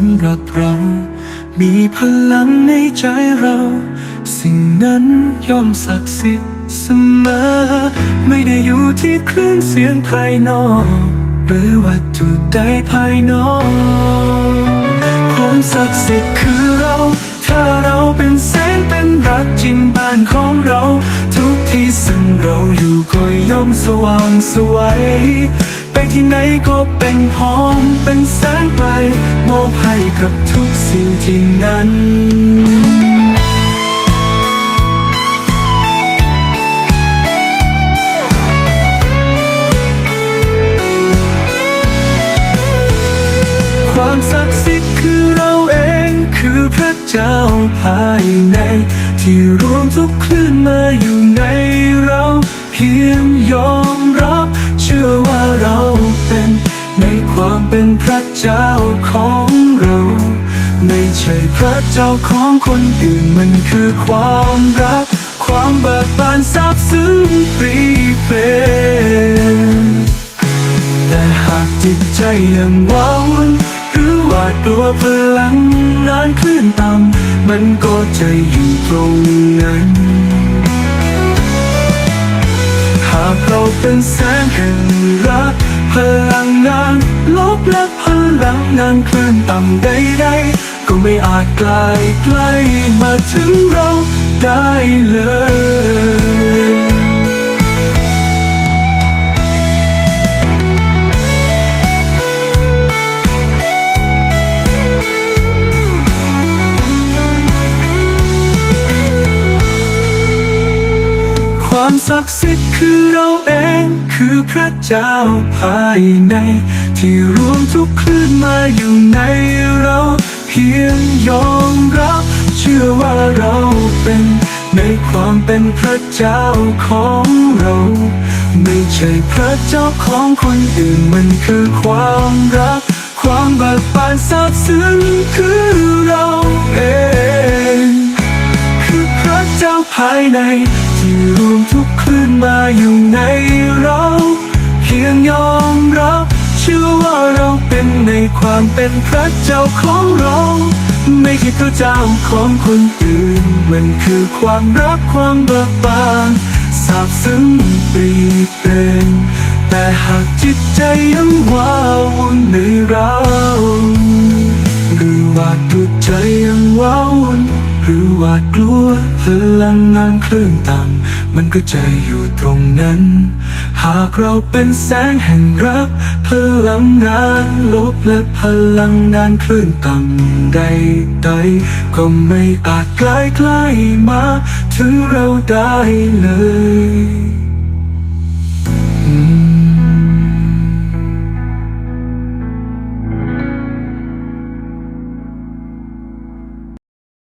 ำหรับเรา มีพลังในใจเรา สิ่งนั้นย่อมศักดิ์สิทธิ์เสมอ ไม่ได้อยู่ที่คลื่นเสียงภายนอก หรือวัตถุใดภายนอกความศักดิ์สิทธิ์คือเรา ถ้าเราเป็นแสงเป็นรักจริงบ้านของเรา ทุกที่ซึ่งเราอยู่ก็ย่อมสว่างสวย ไปที่ไหนก็เป็นหอมเป็นแสงไปมอบให้กับทุกสิ่งที่นั้นความศักดิ์สิทธิ์คือเราเองคือพระเจ้าภายใน ที่รวมทุกคลื่นมาอยู่ใน เจ้าของเรา ไม่ใช่พระเจ้าของคนอื่นมันคือความรัก ความเบิกบานซาบซึ้งปรีเพลแต่หากจิตใจยังว้าวุ่นหรือหวาดกลัวพลังนานคลื่นต่ำมันก็จะอยู่ตรงนั้นหากเราเป็นแสงแห่ง ลังงานคลื่นต่ำใดๆก็ไม่อาจไกลใกล้มาถึงเราได้เลยความศักดิ์สิทธิ์คือเราเองคือพระเจ้าภายใน ที่รวมทุกคลื่น อยู่ในเราเพียงยอมรับ เชื่อว่าเราเป็นในความเป็นพระเจ้าของเรา ไม่ใช่พระเจ้าของคนอื่นมันคือความรัก ความเบิกบานซาบซึ้งคือเราเองคือพระเจ้าภายใน ที่รวมทุกคลื่นมาอยู่ในเรา ในความเป็นพระเจ้าของเรา ไม่ใช่พระเจ้าของคนอื่น มันคือความรักความเบิกบานซาบซึ้งปรีเป็นแต่หากจิตใจยังว้าวุ่นในเรา หรือว่าดุจใจยังว้าวุ่น หรือหวาดกลัวพลังงานคลื่นต่ำมันก็จะอยู่ตรงนั้น หากเราเป็นแสงแห่งรัก พลังงานลบและพลังงานคลื่นต่ำใดๆก็ไม่อาจใกล้ใกล้มา ถึงเราได้เลย